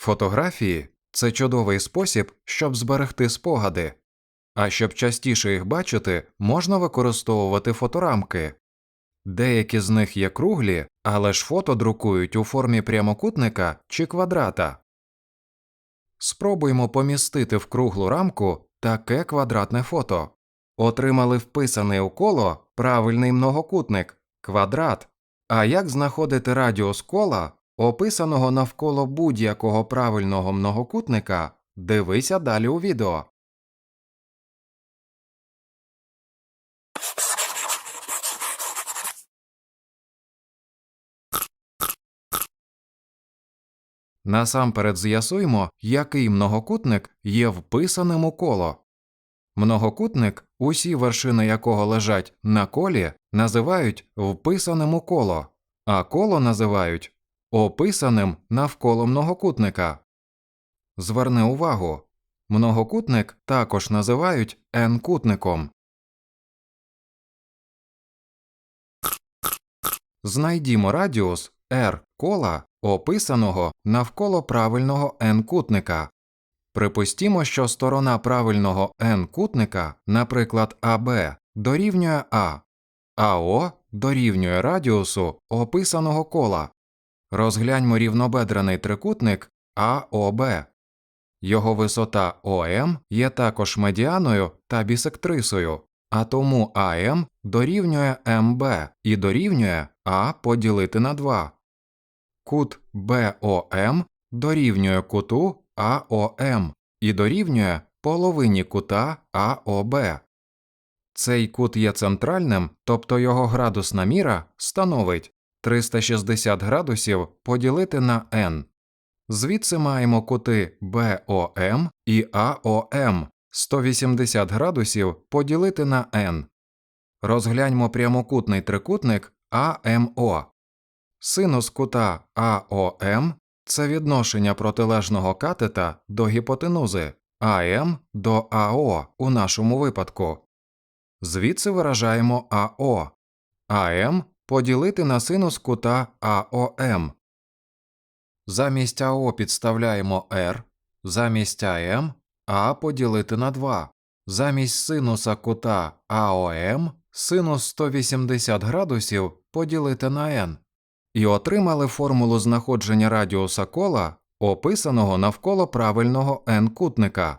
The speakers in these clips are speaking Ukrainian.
Фотографії це чудовий спосіб, щоб зберегти спогади. А щоб частіше їх бачити, можна використовувати фоторамки. Деякі з них є круглі, але ж фото друкують у формі прямокутника чи квадрата. Спробуймо помістити в круглу рамку таке квадратне фото. Отримали вписаний у коло правильний многокутник квадрат. А як знаходити радіус кола, описаного навколо будь-якого правильного многокутника, дивися далі у відео. Насамперед з'ясуємо, який многокутник є вписаним у коло. Многокутник, усі вершини якого лежать на колі, називають вписаним у коло, а коло називають описаним навколо многокутника. Зверни увагу, многокутник також називають n-кутником. Знайдімо радіус r кола, описаного навколо правильного n-кутника. Припустімо, що сторона правильного n-кутника, наприклад АБ, дорівнює А, АО дорівнює радіусу описаного кола. Розгляньмо рівнобедрений трикутник АОБ. Його висота ОМ є також медіаною та бісектрисою, а тому АМ дорівнює МБ і дорівнює А поділити на 2. Кут БОМ дорівнює куту АОМ і дорівнює половині кута АОБ. Цей кут є центральним, тобто його градусна міра становить 360 градусів поділити на n. Звідси маємо кути БОМ і АОМ 180 градусів поділити на n. Розгляньмо прямокутний трикутник АМО. Синус кута АОМ це відношення протилежного катета до гіпотенузи АМ до АО у нашому випадку. Звідси виражаємо АО. АМ поділити на синус кута АОМ. Замість АО підставляємо R, замість АМ А поділити на 2. Замість синуса кута АОМ синус 180 градусів поділити на n. І отримали формулу знаходження радіуса кола, описаного навколо правильного n-кутника.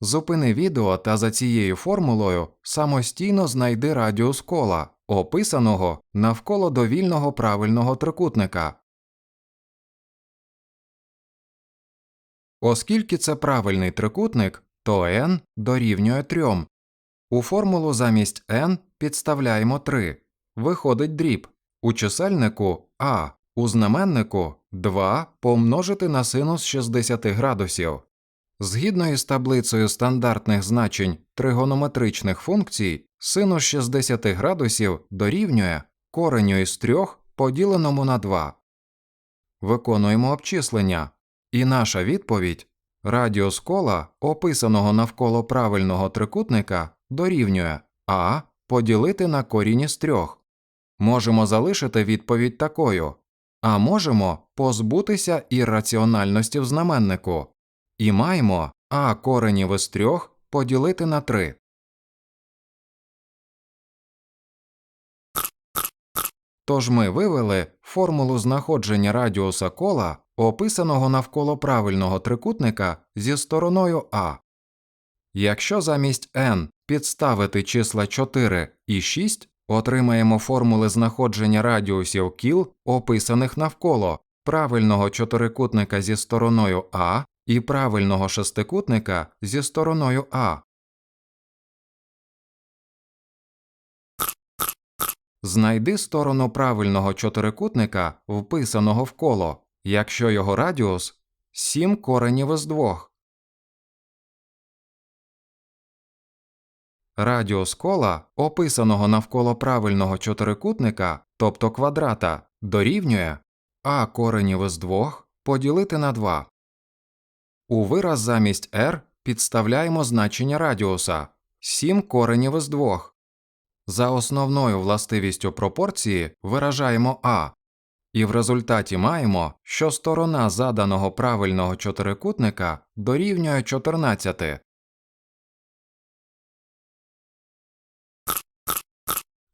Зупини відео та за цією формулою самостійно знайди радіус кола, описаного навколо довільного правильного трикутника. Оскільки це правильний трикутник, то n дорівнює 3. У формулу замість n підставляємо 3. Виходить дріб. У чисельнику а, у знаменнику 2 помножити на синус 60 градусів. Згідно із таблицею стандартних значень тригонометричних функцій, синус 60 градусів дорівнює кореню із 3 поділеному на 2. Виконуємо обчислення. І наша відповідь радіус кола, описаного навколо правильного трикутника, дорівнює а поділити на корінь із 3. Можемо залишити відповідь такою, а можемо позбутися ірраціональності в знаменнику. І маємо а коренів із 3 поділити на 3. Тож ми вивели формулу знаходження радіуса кола, описаного навколо правильного трикутника зі стороною А. Якщо замість n підставити числа 4 і 6, отримаємо формули знаходження радіусів кіл, описаних навколо правильного чотирикутника зі стороною А і правильного шестикутника зі стороною А. Знайди сторону правильного чотирикутника, вписаного в коло, якщо його радіус 7 коренів із 2. Радіус кола, описаного навколо правильного чотирикутника, тобто квадрата, дорівнює а коренів із 2 поділити на 2. У вираз замість r підставляємо значення радіуса 7 коренів із 2. За основною властивістю пропорції виражаємо а. І в результаті маємо, що сторона заданого правильного чотирикутника дорівнює 14.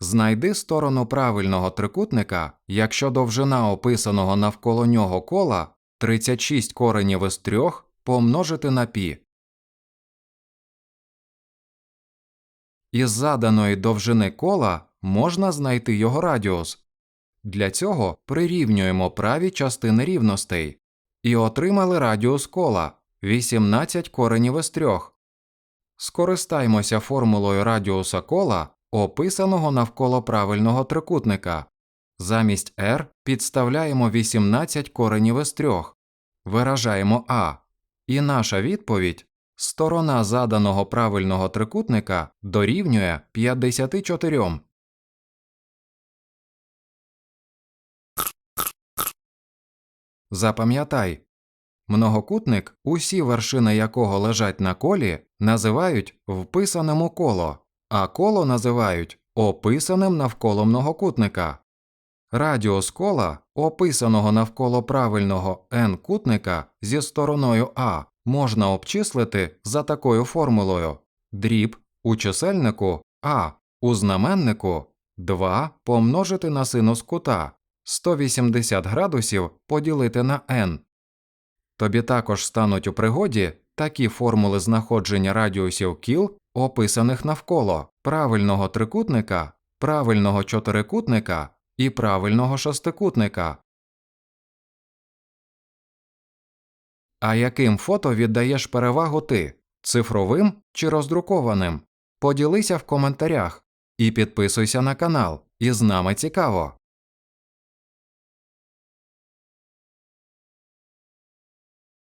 Знайди сторону правильного трикутника, якщо довжина описаного навколо нього кола 36 коренів із 3 помножити на пі. Із заданої довжини кола можна знайти його радіус. Для цього прирівнюємо праві частини рівностей і отримали радіус кола 18 коренів із 3. Скористаймося формулою радіуса кола, описаного навколо правильного трикутника. Замість r підставляємо 18 коренів із 3. Виражаємо а. І наша відповідь сторона заданого правильного трикутника дорівнює 54. Запам'ятай, многокутник, усі вершини якого лежать на колі, називають вписаним у коло, а коло називають описаним навколо многокутника. Радіус кола, описаного навколо правильного n кутника зі стороною А, можна обчислити за такою формулою дріб у чисельнику А у знаменнику 2 помножити на синус кута 180 градусів поділити на n. Тобі також стануть у пригоді такі формули знаходження радіусів кіл, описаних навколо правильного трикутника, правильного чотирикутника і правильного шестикутника. А яким фото віддаєш перевагу ти цифровим чи роздрукованим? Поділися в коментарях і підписуйся на канал, і з нами цікаво.